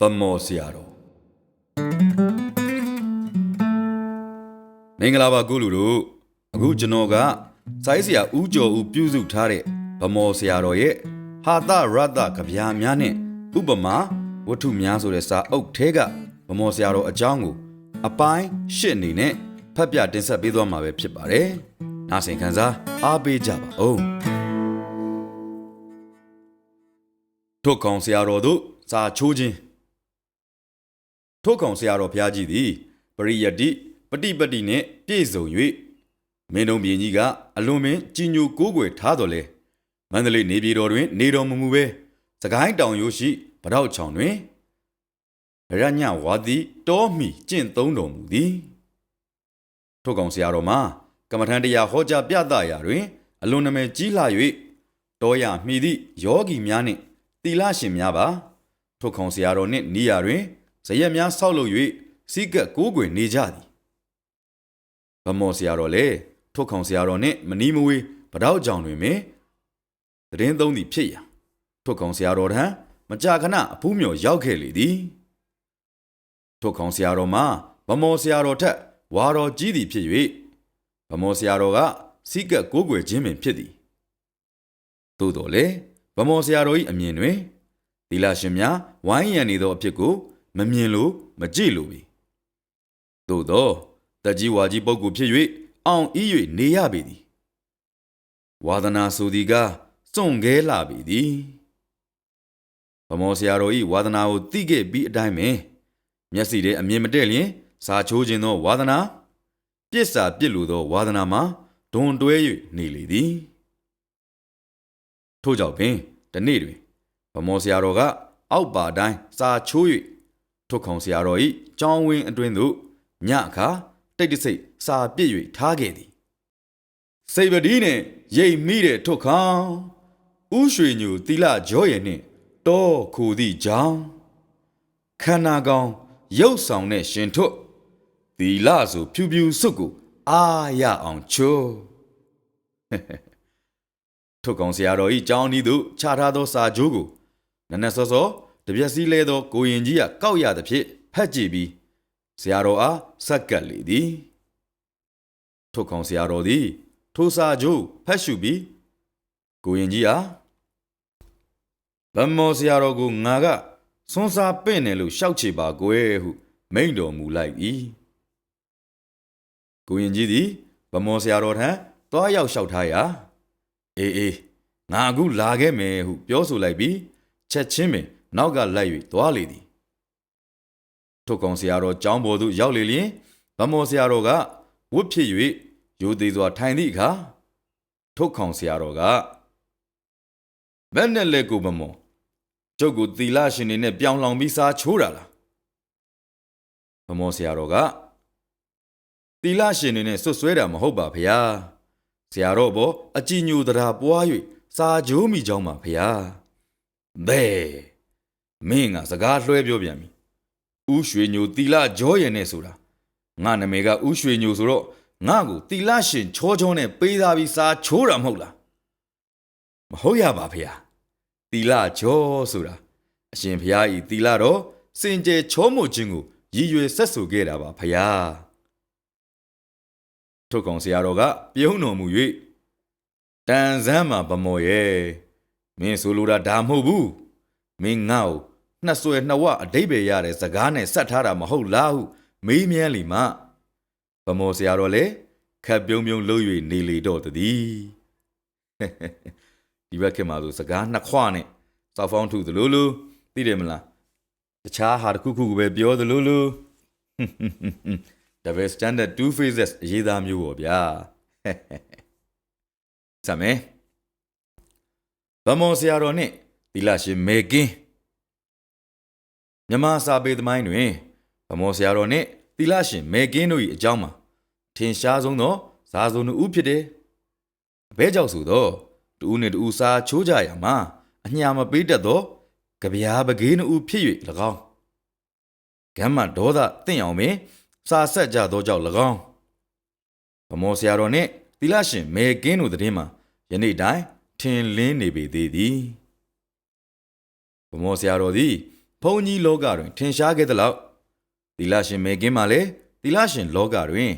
ဗမော်ဆရာတော်မင်္ဂလာပါကိုလူတို့အခုကျွန်တော်ကစိုင်းဆရာဦးကျော်ဦးပြုစုထားတဲ့ဗမော်ဆရာတော်ရဲ့ဟာသရတ္တကဗျာများနဲ့ဥပမာဝတ္ထုများဆိုတဲ့စာအုပ်ထဲကဗမော်ဆရာတော်အကြောင်းကို အပိုင်းရှစ်အနေနဲ့ဖတ်ပြတင်ဆက်ပေးသွားမှာပဲဖြစ်ပါတယ်။နားဆင်ခံစားအားပေးကြပါဦး။ ထုတ်ကောင်ဆရာတော်တို့စာချိုးခြင်းထုတ်ကောင်ဆရာတော်ဘုရားကြီးသည်ပရိယတ္တိပฏิပတ္တိနှင့်ပြည့်စုံ၍မင်းတို့မြင်ကြီးကအလွန်ပင်ကြီးညိုကိုးကွယ်ထားတော်လဲမန္တလေးနေပြည်တော်တွင် နေတော်မမူပဲစကိုင်းတောင်ရိုးရှိဗတောက်ချောင်တွင်ရညဝါသည်တောမီကျင့်သုံးတော်မူသည်ထို့ကောင်ဆရာတော်မှာကမ္မထံတရားဟောကြားပြသရာတွင် အလွန်နာမည်ကြီးလာ၍တောရမိသည့်ယောဂီများနှင့် သီလရှင်များပါထို့ကောင်ဆရာတော်နှင့်နီးရာတွင်ဇရက်များဆောက်လုပ်၍စီးကပ်ကိုးကွယ်နေကြသည်ဗမော်ဆရာတော်လည်းထို့ကောင်ဆရာတော်နှင့်မနီးမဝေးဗတောက်ကြောင်တွင်ပင်သတင်းသုံးသည်ဖြစ်ရာထို့ကောင်ဆရာတော်ထံမကြာခဏအဖူးမြော်ရောက်ခဲ့လေသည်ထို့ကောင်ဆရာတော်မှာဗမော်ဆရာတော်ထက်ဝါတော်ကြီးသည်ဖြစ်၍ဗမော်ဆရာတော်ကစီးကပ်ကိုးကွယ်ခြင်းပင်ဖြစ်သည်သို့တော်လည်းဗ မော်ဆရာတော်၏အမြင်တွင်သီလရှင်များဝိုင်းရံနေသောအဖြစ်ကို မမြင်လို့မကြည့်လို့ပြီသို့သောတကြီးဝါကြီးပုဂ္ဂိုလ်ဖြစ်၍အောင်ဤ၍နေရပေသည်ဝါဒနာဆိုသည်ကစွန့်ခဲလာပေသည်ဗမောဆရာတော်ဤဝါဒနာကိုသိခဲ့ပြီးအတိုင်းပင်မျက်စိထဲအမြင်မတည့်လျင်စာချိုးခြင်းသောဝါဒနာပြစ်စာပြစ်လိုသောဝါဒနာမှာဒွန်တွဲ၍နေလေသည်ထို့ကြောင့်ပင် တနေ့တွင်ဗမောဆရာတော်ကအောက်ပါတိုင်းစာချိုး၍ထုတ်ခေါင်ဆရာတော်၏ကြောင်းဝင်းအတွင်းသို့ညအခါတိတ်တဆိတ်စာပြစ်၍ထားခဲ့သည်စိတ်ပတိနှင့်ရိတ်မိတဲ့ထုတ်ခေါင်ဥရွှေညူတီလာကြောရည်နှင့်တောခိုသည့်ကြောင်းခန္ဓာကောင်ရုပ်ဆောင်တဲ့ရှင်ထွတ်သီလဆိုဖြူဖြူစွတ်ကိုအာရအောင်ချိုး ထုတ်ကောင်ဆရာတော်ဤကြောင်းဤသို့ခြားထားသောစာကြိုးကိုနက်နက်စောစောတပြက်စီလဲသောကိုရင်ကြီးကကောက်ရသဖြင့်ဖက်ကြည့်ပြီးဆရာတော်အားဆက်ကပ်လေသည်ထုတ်ကောင်ဆရာတော်သည် ထိုစာကြိုးဖက်ရှုပြီးကိုရင်ကြီးအားဗမောဆရာတော်ကိုငါကစွန်းစားပင့်တယ်လို့ရှောက်ချေပါကွယ်ဟုမိန့်တော်မူလိုက်၏ကိုရင်ကြီးသည်ဗမောဆရာတော်ထံသွားရောက်လျှောက်ထားရာ အေးအေးငါအခုလာခဲ့မယ်ဟုပြောဆိုလိုက်ပြီးချက်ချင်းပင်နောက်ကလိုက်၍သွားလေသည်ထိုကောင်ဆရာတော်ကျောင်းပေါ်သို့ရောက်လေလျင်ဗမောဆရာတော်ကဝတ်ဖြစ်၍ရိုသေးစွာထိုင်သည့်အခါထုတ်ကောင်ဆရာတော်ကဘယ်နဲ့လဲကိုဗမောကျုပ်ကိုသီလရှင်နေနဲ့ပြောင်းလောင်ပြီးစားချိုးတာလားဗမောဆရာတော်ကသီလရှင်နေနဲ့ဆွတ်ဆွဲတာမဟုတ်ပါဗျာ ဆရာတော်ဘောအကြည်ညိုတရားပွား၍စာကြိုးမိကြောင်းပါဗျာဘဲမင်းကစကားလွှဲပြောပြန်ပြီဥရွှေညိုတီလာကြောရည်နဲ့ဆိုတာငါနာမည်ကဥရွှေညိုဆိုတော့ငါ့ကိုတီလာရှင်ချောချောနဲ့ပေးသားပြီးစာချိုးတာမဟုတ်လားမဟုတ်ရပါဗျာတီလာကြောဆိုတာအရှင်ဘုရားဤတီလာတော့စင်ကြယ်ချောမို့ခြင်းကိုရည်ရွယ်ဆက်ဆူခဲ့တာပါဗျာ ထုတ်ကောင်ဆရာတော်ကပြုံးတော်မူ၍တန်ဆန်းမှာဗမော်ရဲ့မင်းဆိုလိုတာဒါမဟုတ်ဘူးမင်းငါ့ကိုနှစ်ဆွဲနှစ်ဝအတိတ်ပဲရတဲ့စကားနဲ့ဆက်ထားတာမဟုတ်လားဟုမေးမြန်းလီမှဗမော်ဆရာတော်လည်းခပ်ပြုံးပြုံးလှုပ်၍နေလေတော့တည်းဒီဘက်ခင်မှာဆိုစကားနှစ်ခွနဲ့စောက်ဖောင်းထုသလိုလိုသိတယ်မလားတခြားဟာတစ်ခုခုကိုပဲပြောသလိုလို double standard two phases အရေးသားမျိုးပေါ့ဗျာစမယ်ဗမော်ဆရာတော်နှင့်သီလရှင်မေကင်းမြမစာပေသမိုင်းတွင်ဗမော်ဆရာတော်နှင့်သီလရှင်မေကင်းတို့၏အကြောင်းမှာထင်ရှားဆုံးသောဇာစုံဦးဖြစ်တယ်အဘဲကြောင့်ဆိုသောတူဦးနှင့်တူဦးစာချိုးကြရမှာအညာမပေးတတ်သောကြပြားပကေးနှဦးဖြစ်၍၎င်းကမ်းမဒေါသတင့်အောင်ပင် စာဆက်ကြသောကြောင့်၎င်းဗမောဆရာတော်နှင့်သီလရှင်မေကင်းတို့တည်င်းမှာယနေ့တိုင်ထင်လင်းနေပေသေးသည်ဗမောဆရာတော်သည်ဘုန်းကြီးလောကတွင် ထင်ရှားခဲ့သလောက်သီလရှင်မေကင်းမှလည်းသီလရှင်လောကတွင်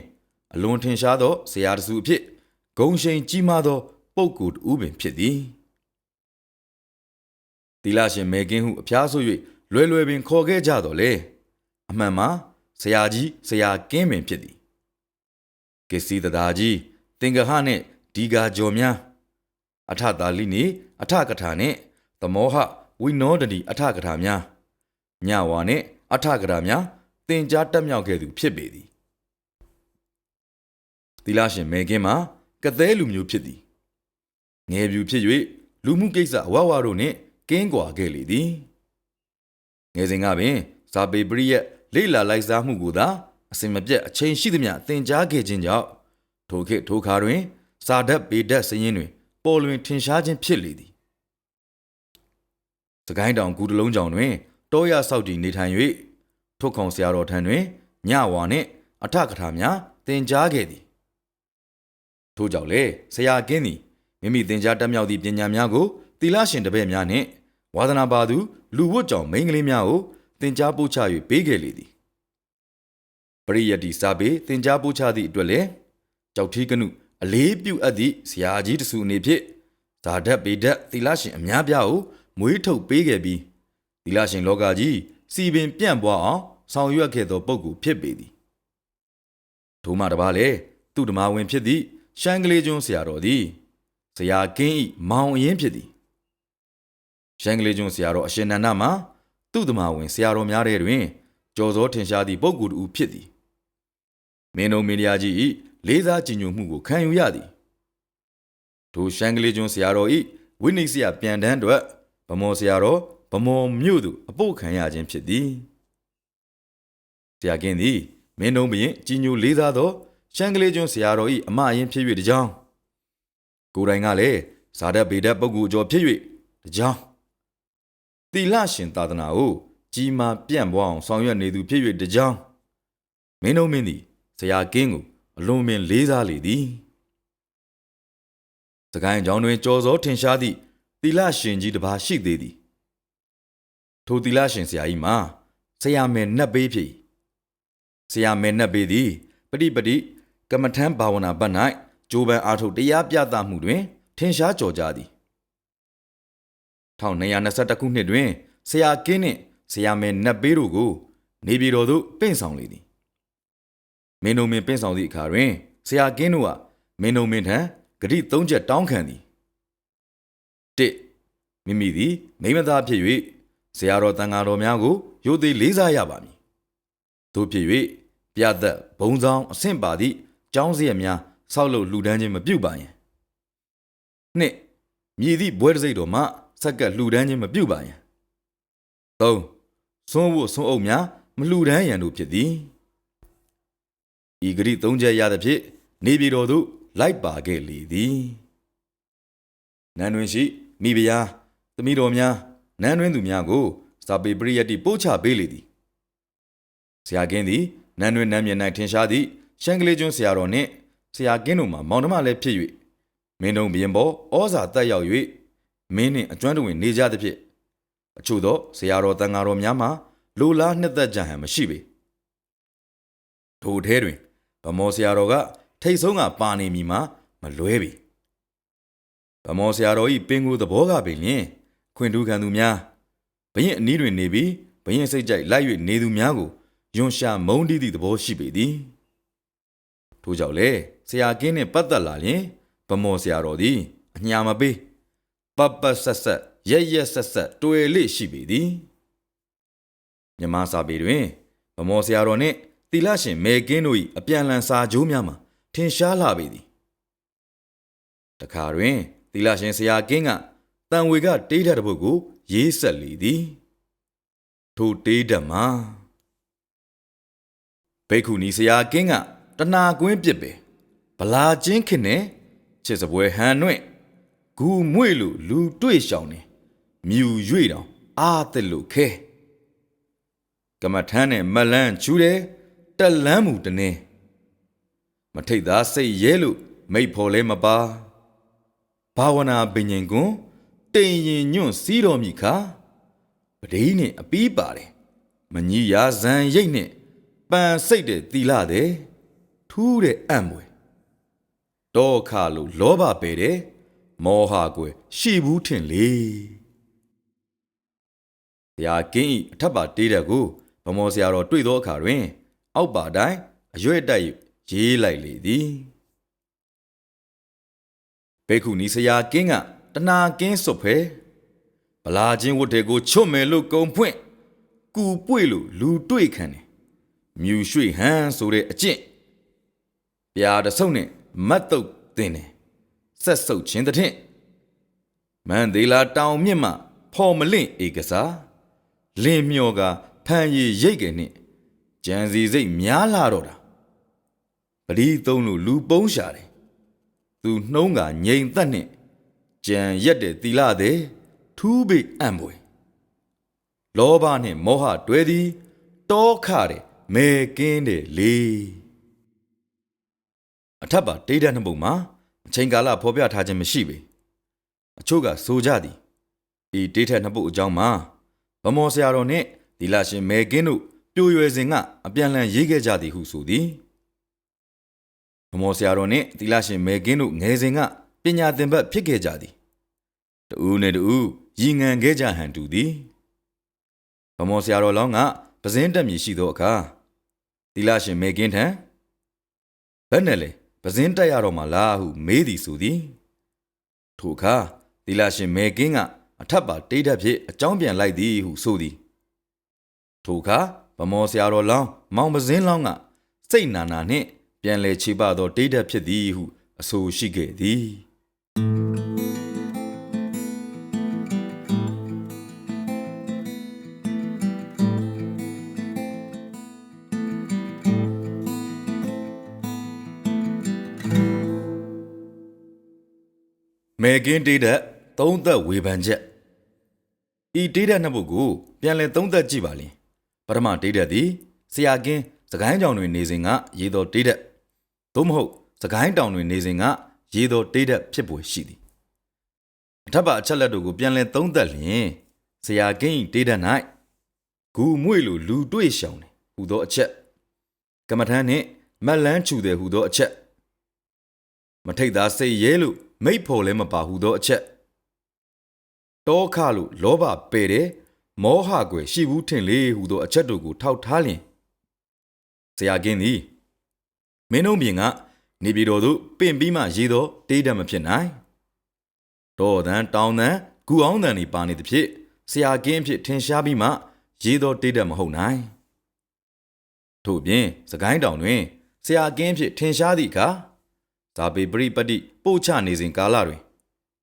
အလွန်ထင်ရှားသောဆရာတစုအဖြစ်ဂုံရှိန်ကြီးမားသော ပုဂ္ဂိုလ်တူပင်ဖြစ်သည်သီလရှင်မေကင်းဟုအဖျားဆို၍လွယ်လွယ်ပင်ခေါ်ခဲ့ကြတော်လေအမှန်မှာ ဆရာကြီးဆရာကင်းပင်ဖြစ်သည်ကစ္စည်းတသာကြီးသင်္ကဟနှင့်ဒီဃာကျော်များအထသာလိနေအထကထာနှင့်သမောဟဝိနောဒတိအထကထာများညဝါနှင့်အထကထာများသင်ကြားတက်မြောက်ခဲ့သူဖြစ်ပေသည်သီလရှင်မေကင်းမှာကသဲလူမျိုးဖြစ်သည်ငယ်ပြူဖြစ်၍လူမှုကိစ္စအဝဝတို့နှင့်ကင်းကွာခဲ့လေသည်ငယ်စဉ်ကပင်ဇာပေပရိယက် လိလာလိုက်စားမှုကိုသာအစင်မပြတ်အချိန်ရှိသမျှသင်ကြားခဲ့ခြင်းကြောင့်ထိုခေတ်ထိုခါတွင်စာဓာတ်ပေဓာတ်စည်ရင်းတွင်ပေါ်လွင်ထင်ရှားခြင်းဖြစ်လေသည်စကိုင်းတောင်ကူတလုံးကြောင်တွင်တောရဆောက်တည်နေထိုင်၍ထုတ်ခေါင်ဆရာတော်ထံတွင်ညဝါနှင့်အထကထာများသင်ကြားခဲ့သည်ထို့ကြောင့်လေဆရာကင်းသည်မိမိသင်ကြားတက်မြောက်သည့်ပညာများကိုသီလရှင်တပည့်များနှင့်ဝါသနာပါသူလူဝတ်ကြောင့်မိန်းကလေးများကို သင်ကြားပို့ချ၍ပေးခဲ့လေသည်ပရိယတ္တိစာပေသင်ကြားပို့ချသည့်အတွက်လည်းကြောက်ထီးကနုအလေးပြုအပ်သည့်ဆရာကြီးတစုအနေဖြင့်ဇာဓတ်ပေဓတ်သီလရှင်အများပြားကိုမွေးထုတ်ပေးခဲ့ပြီးသီလရှင်လောကကြီးစီပင်ပြန့်ပွားအောင်ဆောင်ရွက်ခဲ့သောပုဂ္ဂိုလ်ဖြစ်ပေသည်ထိုမှတပါလေသူ့ဓမ္မဝင်ဖြစ်သည့်ရှမ်းကလေးကျွန်းဆရာတော်သည်ဆရာကင်းဤမောင်အရင်ဖြစ်သည်ရှမ်းကလေးကျွန်းဆရာတော်အရှင်နန္ဒမှာ သူ့ဓမ္မဝင်ဆရာတော်များတဲ့တွင်ကြော်စောထင်ရှားသည့်ပုဂ္ဂိုလ်တူဖြစ်သည်မင်းတို့မင်းတရားကြီးဤလေးစားကြည်ညိုမှုကိုခံယူရသည်ထိုရှမ်းကလေးကျွန်းဆရာတော်ဤဝိနည်းဆရာပြန်တန်းအတွက်ဗမောဆရာတော်ဗမောမြို့သူအပုတ်ခံရခြင်းဖြစ်သည်ဆရာကင်းသည်မင်းတို့ဘရင်ကြည်ညိုလေးစားသောရှမ်းကလေးကျွန်းဆရာတော်ဤအမအရင်ဖြစ်၍တကြောင်ကိုယ်တိုင်ကလည်းဇာတ်ဗေဒပုဂ္ဂိုလ်ကျော်ဖြစ်၍တကြောင် သီလရှင်သာသနာကိုကြီးမားပြန့်ပွားအောင်ဆောင်ရွက်နေသူဖြစ်၍တကြောင်မင်းတို့မင်းသည်ဆရာကင်းကိုအလွန်ပင်လေးစားလေသည်စကိုင်းကြောင်တွင်ကြော်စောထင်ရှားသည့်သီလရှင်ကြီးတစ်ပါးရှိသေးသည်ထိုသီလရှင်ဆရာကြီးမှာဆရာမယ်နတ်ပေးဖြစ်၏ဆရာမယ်နတ်ပေးသည်ပฏิပတိကမ္မထံဘာဝနာဘတ်၌ဂျိုးပန်အားထုတ်တရားပြသမှုတွင် ထင်ရှားကြော်ကြသည် 1221ခုနှစ်တွင်ဆရာကင်းနှင့်ဆရာမယ်နတ်ပေးတို့ကို နေပြည်တော်သို့ပင့်ဆောင်လေသည်မင်းတို့မင်းပင့်ဆောင်သည့်အခါတွင်ဆရာကင်းတို့ကမင်းတို့မင်းထံဂတိ၃ချက်တောင်းခံသည်၁မိမိသည်မိမသားဖြစ်၍ဆရာတော်တန်ဃာတော်များကိုရိုသေလေးစားရပါမည်တို့ဖြစ်၍ပြသက်ဘုံဆောင်အဆင့်ပါသည့်ကျောင်းစရက်များဆောက်လုပ်လှူဒန်းခြင်းမပြုပါယံနှစ်မြည်သည့်ဘွဲတစိတ်တော်မှ ဆက်ကလှူဒန်းခြင်းမပြုပါယံသုံးသွန်းဝတ်သွန်းအုပ်များမလှူဒန်းရန်တို့ဖြစ်သည်ဤဂရိသုံးချက်ရသဖြင့်နေပြည်တော်သို့လိုက်ပါခဲ့လေသည်နန်းတွင်ရှိမိဖုရားသမီးတော်များနန်းတွင်သူများကိုစာပေပရိယတ်တိပို့ချပေးလေသည်ဆရာကင်းသည်နန်းတွင်နန်းမြင်၌ထင်ရှားသည့်ရှန်ကလေးကျွန်းဆရာတော်နှင့်ဆရာကင်းတို့မှာမောင်နှမလည်းဖြစ်၍မင်းတို့ဘရင်ပေါ်ဩဇာတက်ရောက်၍ မင်းနှင့်အကျွမ်းတဝင်နေကြသဖြင့်အချို့သောဆရာတော်တန်ဃာတော်များမှာလိုလားနှစ်သက်ကြဟန်မရှိပေထိုထဲတွင်ဗမောဆရာတော်ကထိတ်ဆုံးကပါနေမီမှာမလွဲပြီဗမောဆရာတော်ဤပင်ကိုသဘောကပင်လျင်ခွင်တူးခံသူများဘရင်အနီးတွင်နေပြီးဘရင်စိတ်ကြိုက်လိုက်၍နေသူများကိုယွန်ရှာမုန်းတီးသည့်သဘောရှိပေသည်ထို့ကြောင့်လေဆရာကင်းနှင့်ပတ်သက်လာရင်ဗမောဆရာတော်သည်အညာမပေး ပပဆက်ဆက်ရက်ရက်ဆက်ဆက်တွေ့လေရှိပေသည်မြမစာပေတွင်ဗမောဆရာတော်နှင့်တီလရှင်မေကင်းတို့၏အပြန်လန်စာကြိုးများမှာထင်ရှားလာပေသည်တခါတွင်တီလရှင်ဆရာကင်းကတန်ဝေကတေးဓာတ်တစ်ပုဒ်ကို ရေးဆက်လေသည်ထိုတေးဓာတ်မှာဘိက္ခုနီဆရာကင်းကတနာကွင်းပြစ်ပဲဗလာချင်းခင်နဲ့ချစ်စပွဲဟန်နှင့် ဂူမွေ့လို့လူတွေ့ရှောင်နေမြူ၍တောင်အာသက်လို့ခဲကမထမ်းနဲ့မလန်းချူတယ်တက်လန်းမူတနေမထိတ်သားစိတ်ရဲလို့မိတ်ဖော်လဲမပါဘာဝနာပင်ញင်ကွန်းတိမ်ရင်ညွန့်စီးတော်မိခါပဒိနှင့်အပီးပါတယ်မကြီးရာဇံရိတ်နှင့်ပန်စိတ်တဲ့တီလာတဲ့ထူးတဲ့အံ့မွေတောခါလို့လောဘပဲတဲ့ မောဟကွယ်ရှိဘူးထင်လေတရားကင်းဤအထက်ပါတေးတဲ့ကိုဗမောဆရာတော်တွေ့သောအခါတွင် အောက်ပါတိုင်းအရွက်တိုက်ရေးလိုက်လေသည်ဘေခုနီဆရာကင်းကတနာကင်းစွတ်ဖဲဗလာချင်းဝတ်တဲ့ကိုချွတ်မယ်လို့ကုံဖွင့်ကူပွေလို့လူတွေ့ခံတယ်မြူရွှေဟန်းဆိုတဲ့အကျင့်ပြာတဆုပ်နဲ့မတ်တုတ်တင်တယ် ဆက်ဆုပ်ခြင်းတဲ့မန်သေးလာတောင်မြင့်မှဖော်မလင့်ဧကစားလင်းမျောကဖန်ရည်ရိတ်ကနေကြံစီစိတ်များလာတော့တာပရိသုံးလို့လူပုံးရှာတယ်သူနှုံးကငိမ်သက်နဲ့ကြံရက်တဲ့တီလာတဲ့ထူးပိတ်အံ့ပွေလောဘနှင့်မောဟတွဲသည်တောခတဲ့မဲကင်းတဲ့လေအထက်ပါတေးတဲ့နှစ်ပုဒ်မှာ အချိန်ကာလဖော်ပြထားခြင်းမရှိပေအချို့ကဆိုကြသည်ဤတေးထက်နှစ်ပုဒ်အကြောင်းမှာဗမောဆရာတော်နှင့်ဒီလာရှင်မဲကင်းတို့ပြိုရွယ်စဉ်ကအပြန်လန်ရေးခဲ့ကြသည်ဟုဆိုသည်ဗမောဆရာတော်နှင့်ဒီလာရှင်မဲကင်းတို့ငယ်စဉ်ကပညာသင်ဘက်ဖြစ်ခဲ့ကြသည်တူးနဲ့တူးရည်ငံခဲ့ကြဟန်တူသည်ဗမောဆရာတော်လောင်းကပဇင်းတက်မြည်ရှိသောအခါဒီလာရှင်မဲကင်းထံဘယ်နဲ့လဲ ပဇင်းတက်ရတော့မှလားဟုမေးသည်ဆိုသည်ထိုအခါဒီလာရှင်မဲကင်းကအထက်ပါတိတ်တက်ဖြစ်အကြောင်းပြန်လိုက်သည်ဟုဆိုသည်ထိုအခါဗမောဆရာတော်လောင်းမောင်ပဇင်းလောင်းကစိတ်နာနာနှင့်ပြန်လဲချေပသောတိတ်တက်ဖြစ်သည်ဟုအဆိုရှိခဲ့သည် မေကင်းတေးတဲ့သုံးသက်ဝေဖန်ချက်ဤတေးတဲ့နှစ်ပုဒ်ကိုပြန်လည်သုံးသက်ကြည့်ပါလင်ပထမတေးတဲ့သည်ဆရာကင်းစကိုင်းကြောင်တွင်နေစဉ်ကရေတော်တေးတဲ့သို့မဟုတ်စကိုင်းတောင်တွင်နေစဉ်ကရေတော်တေးတဲ့ဖြစ်ပွေရှိသည်အထက်ပါအချက်လက်တို့ကိုပြန်လည်သုံးသက်လျင်ဆရာကင်းဤတေးတဲ့၌ဂူမွေလိုလူတွေ့ရှောင်တယ်ဟူသောအချက်ကမ္မထမ်းနှင့်မက်လန်းချူတယ်ဟူသောအချက် မထိတ်သာစိတ်ရဲလို့ မိတ်ဖို့လည်းမပါဟုသောအချက်တောခလို့လောဘပယ်တယ်မောဟကွယ်ရှိဘူးထင်လေဟုသောအချက်တို့ကိုထောက်ထားလျင်ဆရာကင်းသည်မင်းတို့ပြင်ကနေပြည်တော်သို့ပင့်ပြီးမှရေးသောတေးတတ်မဖြစ်နိုင်တောတန်တောင်တန်ဂူအောင်တန်ဤပါနေသဖြင့်ဆရာကင်းဖြစ်ထင်ရှားပြီးမှရေးသောတေးတတ်မဟုတ်နိုင်ထို့ပြင်စကိုင်းတောင်တွင်ဆရာကင်းဖြစ်ထင်ရှားသည့်အခါ ဇာပေပရိပတ္တိပို့ချနေစဉ်ကာလတွင်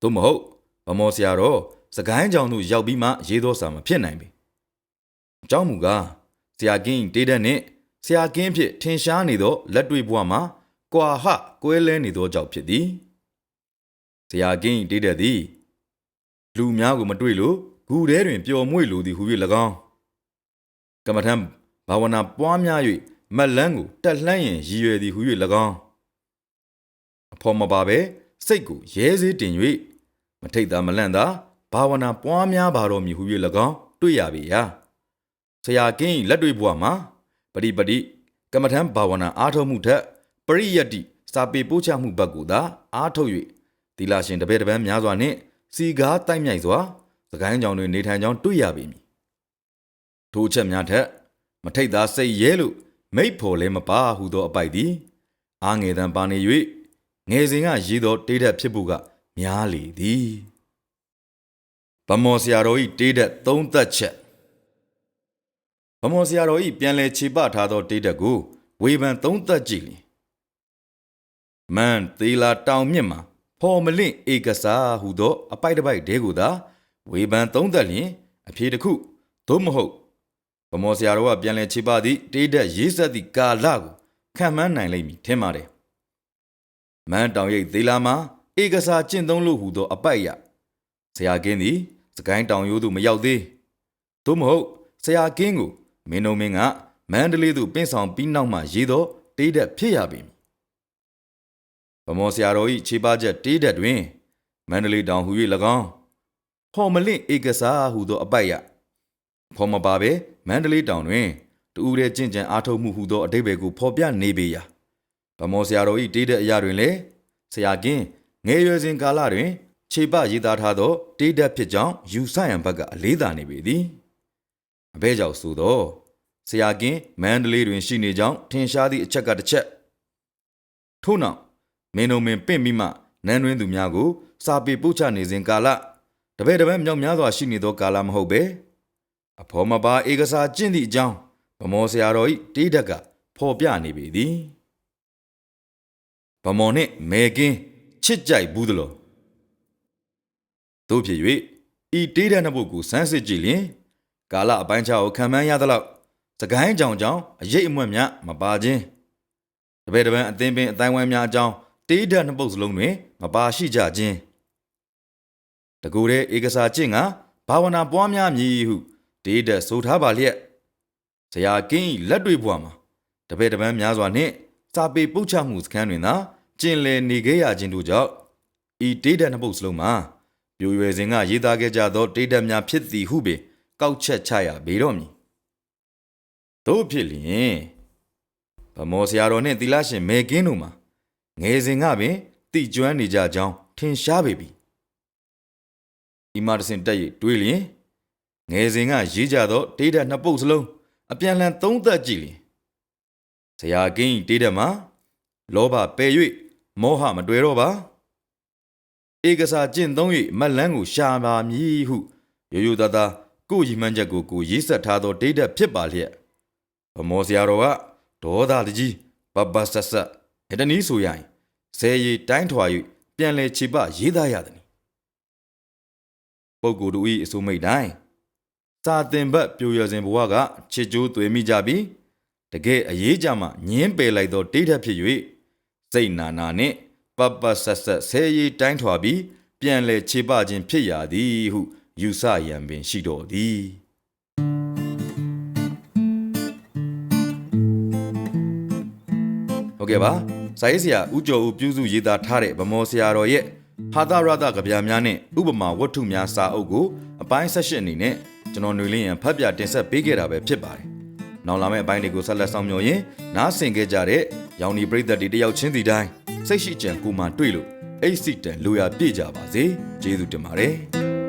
သို့မဟုတ်ဗမောဆရာတော်စကိုင်းကြောင်သို့ရောက်ပြီးမှရေးသောစာမဖြစ်နိုင်ပေအကြောင်းမူကားဆရာကင်းတေးတဲ့နှင့်ဆရာကင်းဖြစ်ထင်ရှားနေသောလက်တွေ့ဘဝမှာကွာဟကွဲလဲနေသောကြောင့်ဖြစ်သည်ဆရာကင်းတေးတဲ့သည်လူများကိုမတွေ့လို့ဂူထဲတွင်ပျော်မွေ့လိုသည်ဟု၍၎င်းကမ္မထံဘာဝနာပွားများ၍မက်လန်းကိုတက်လှမ်းရင်ရည်ရွယ်သည်ဟု၍၎င်းအ ဖော်မပါပဲစိတ်ကိုရဲစေးတင်၍မထိတ်သာမလန့်သာဘာဝနာပွားများပါတော်မူဟု၍၎င်းတွေ့ရပေရာဆရာကင်း၏လက်တွေ့ဘဝမှာပရိပတိကမ္မထံဘာဝနာအားထုတ်မှုထက်ပရိယတ္တိစာပေပို့ချမှုဘက်ကိုသာအားထုတ်၍သီလရှင်တပည့်တပန်းများစွာနှင့်စီကားတိုက်မြိုက်စွာစကိုင်းကြောင်တွင်နေထိုင်ကြောင်းတွေ့ရပေမည်ထိုအချက်များထက်မထိတ်သာစိတ်ရဲလို့မိတ်ဖို့လည်းမပါဟုသောအပိုက်သည်အားငယ်တံပါနေ၍ ငယ်စဉ်ကရေးသောတေးတက်ဖြစ်ဖို့ကများလေသည်ဗမောဆရာတော်ဤတေးတက်သုံးသက်ချက်ဗမောဆရာတော်ဤပြန်လဲခြေပထားသောတေးတက်ကိုဝေဖန်သုံးသက်ကြည့်လျင်မန်သေးလာတောင်မြင့်မှာဖော်မလင့်ဧကစားဟူသောအပိုက်တစ်ပိုက်တဲကိုသာဝေဖန်သုံးသက်လျင်အဖြေတစ်ခုသို့မဟုတ်ဗမောဆရာတော်ကပြန်လဲခြေပသည့်တေးတက်ရေးဆက်သည့်ကာလကိုခံမှန်းနိုင်လိမ့်မည်ထင်ပါတယ် မန်းတောင်ရိပ်သေးလာမှာဧကစားကျင့်သုံးလို့ဟူသောအပိုက်ရဆရာကင်းသည်စကိုင်းတောင်ရိုးသို့မရောက်သေးသို့မဟုတ်ဆရာကင်းကိုမင်းတို့မင်းကမန္တလေးသို့ပင့်ဆောင်ပြီးနောက်မှရေးသောတေးတက်ဖြစ်ရပေမည်ဗမောဆရာတော်၏ခြေပါချက်တေးတက်တွင်မန္တလေးတောင်ဟူ၍၎င်းဟော်မလင့်ဧကစားဟူသောအပိုက်ရဖော်မပါပဲမန္တလေးတောင်တွင်တူဦးတဲ့ကြင်ကြံအားထုတ်မှုဟူသောအတိတ်ဘယ်ကိုဖော်ပြနေပေရာ ဗမောဆရာတော်ဤတေးတဲ့အရာတွင်လည်းဆရာကင်းငယ်ရွယ်စဉ်ကာလတွင် ခြေပရေးသားထားသောတေးတက်ဖြစ်ကြောင်းယူဆရန်ဘက်ကအလေးသာနေပေသည်အဘဲကြောင့်ဆိုသောဆရာကင်းမန္တလေးတွင်ရှိနေကြောင်းထင်ရှားသည့်အချက်ကတစ်ချက်ထို့နောက်မင်းတို့မင်းပင့်ပြီးမှနန်းတွင်သူများကို စာပေပို့ချနေစဉ်ကာလတပည့်တပန်းမြောက်များစွာရှိနေသောကာလမဟုတ်ပဲအဖော်မပါဧကစားကျင့်သည့်အကြောင်းဗမောဆရာတော်ဤတေးတက်ကဖော်ပြနေပေသည် ဗမောနှင့်မေကင်းချစ်ကြိုက်ဘူးသလိုတို့ဖြစ်၍ဤတေးတဲ့နှစ်ပုဒ်ကိုစမ်းစစ်ကြည့်လျင်ကာလအပိုင်းခြားကိုခံမှန်းရသလောက်စကိုင်းကြောင်ကြောင်အရေးအမွက်များမပါခြင်းတပည့်တပန်းအသင်းပင်အတိုင်းဝိုင်းများအကြောင်းတေးတဲ့နှစ်ပုဒ်စလုံးတွင်မပါရှိကြခြင်းတကူတဲ့ဧကစားကျင့်ကဘာဝနာပွားများမည်ဟုတေးတဲ့ဆိုထားပါလျက်ဆရာကင်း၏လက်တွေ့ဘဝမှာတပည့်တပန်းများစွာနှင့် စာပေပုတ်ချမှုစခန်းတွင်သာကျင်လည်နေခဲ့ရခြင်းတို့ကြောင့်ဤတေးတဲ့နှစ်ပုဒ်စလုံးမှာပြိုရွယ်စဉ်ကရေးသားခဲ့ကြသောတေးတဲ့များဖြစ်သည်ဟုပင်ကောက်ချက်ချရပေတော့မည်တို့ဖြစ်လျင်ဗမောဆရာတော်နှင့်သီလရှင်မေကင်းတို့မှာငယ်စဉ်ကပင်တိကျွမ်းနေကြကြောင်းထင်ရှားပေပြီဤမာတစင်တက်ရတွေးလျင်ငယ်စဉ်ကရေးကြသောတေးတဲ့နှစ်ပုဒ်စလုံးအပြန်လှန်သုံးသပ်ကြည့်လျင် ဆရာကင်းဤတေးတဲ့မှာလောဘပယ်၍မောဟမတွေ့တော့ပါဧကစားကျင့်သုံး၍မက်လန်းကိုရှာပါမည်ဟုရိုးရိုးသားသားကိုယ်ကြီးမှန်းချက်ကိုကိုယ်ရေးဆက်ထားသောဒိဋ္ဌက်ဖြစ်ပါလျက်ဗမောဆရာတော်ကဒေါသတကြီးပပဆက်ဆက်အတနည်းဆိုရရင်ဇေရီတိုင်းထွာ၍ပြန်လဲခြေပရေးသားရသည်ပုဂ္ဂိုလ်တို့၏အစိုးမိတ်တိုင်းစာတင်ဘက်ပြိုရစဉ်ဘဝကချစ်ကြိုးသွေမိကြပြီး တကယ်အရေးကြမှညင်းပယ်လိုက်သောဒိဋ္ဌက်ဖြစ်၍စိတ်နာနာနှင့်ပပဆက်ဆက်ဆဲရီတိုင်းထွာပြီးပြန်လဲခြေပခြင်းဖြစ်ရသည်ဟုယူဆရန်ပင်ရှိတော်သည်ဟုတ်ကဲ့ပါစာရေးဆရာဦးကျော်ဦးပြုစုရေးသားထားတဲ့ဗမောဆရာတော်ရဲ့ဟာသရတကဗျာများနဲ့ဥပမာဝတ္ထုများစာအုပ်ကိုအပိုင်း၁၈အနေနဲ့ကျွန်တော်ຫນွေလင်းရန်ဖတ်ပြတင်ဆက်ပေးခဲ့တာပဲဖြစ်ပါတယ်။ နောက်လာမယ့်အပိုင်းတွေကိုဆက်လက်ဆောင်မျှော်ရင်နားဆင်ခဲ့ကြတဲ့ရောင်ဒီပရိသတ်တွေတယောက်ချင်းစီတိုင်းစိတ်ရှိကြံကိုမှတွေ့လို့အိတ်စိတန်လူရပြည့်ကြပါစေ။ကျေးဇူးတင်ပါတယ်။